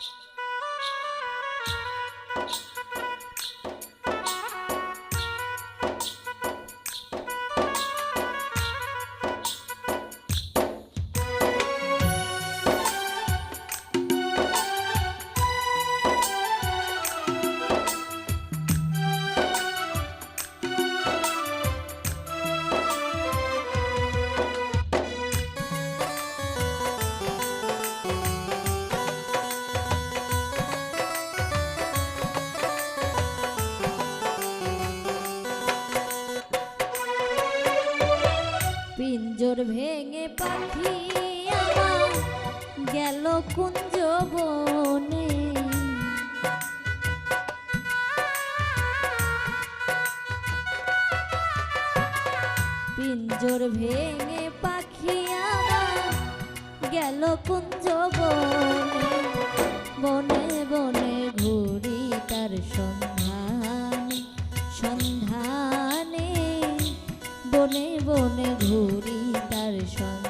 Thank you. ভেঙে পাখি আমার গেল কুঞ্জ বনে পিঞ্জর ভেঙে পাখি আমার গেল কুঞ্জ বনে বনে বনে ঘুরি তার সন্ধানে সন্ধানে। বনে বনে ঘুরি তার সন্ধানে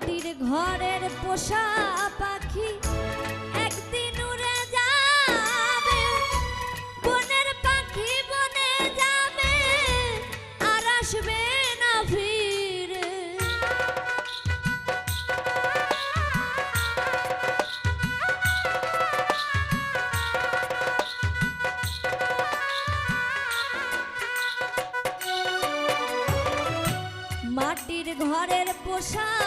মাটির ঘরের পোষা পাখি একদিন আসবে না মাটির ঘরের পোষা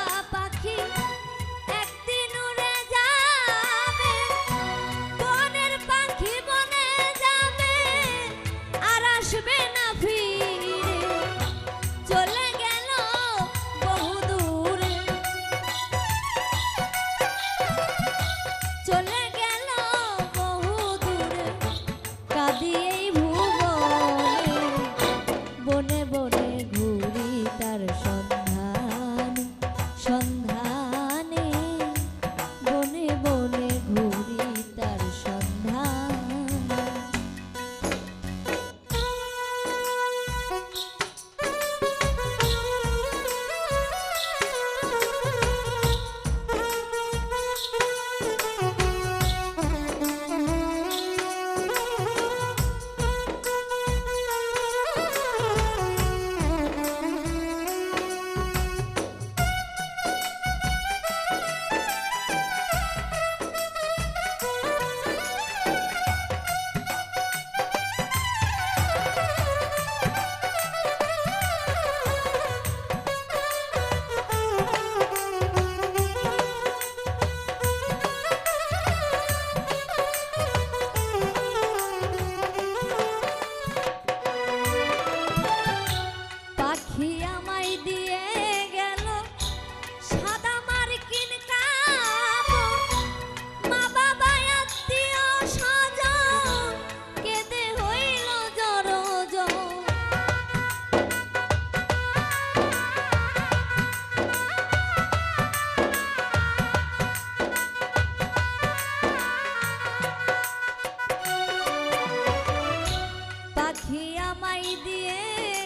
দিয়ে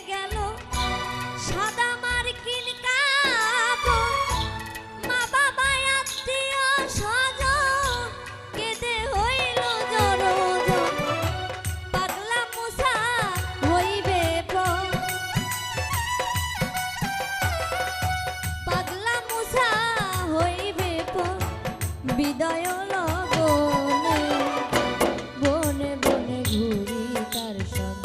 গেল। সাদা মার্কিন বাবা আত্মীয় স্বজন, কেঁদে হইল জর পাগলা মুসা হইবে পাগলা মুসা হইবে বিদায় লগনে, বনে বনে ঘুরি তার সঙ্গে।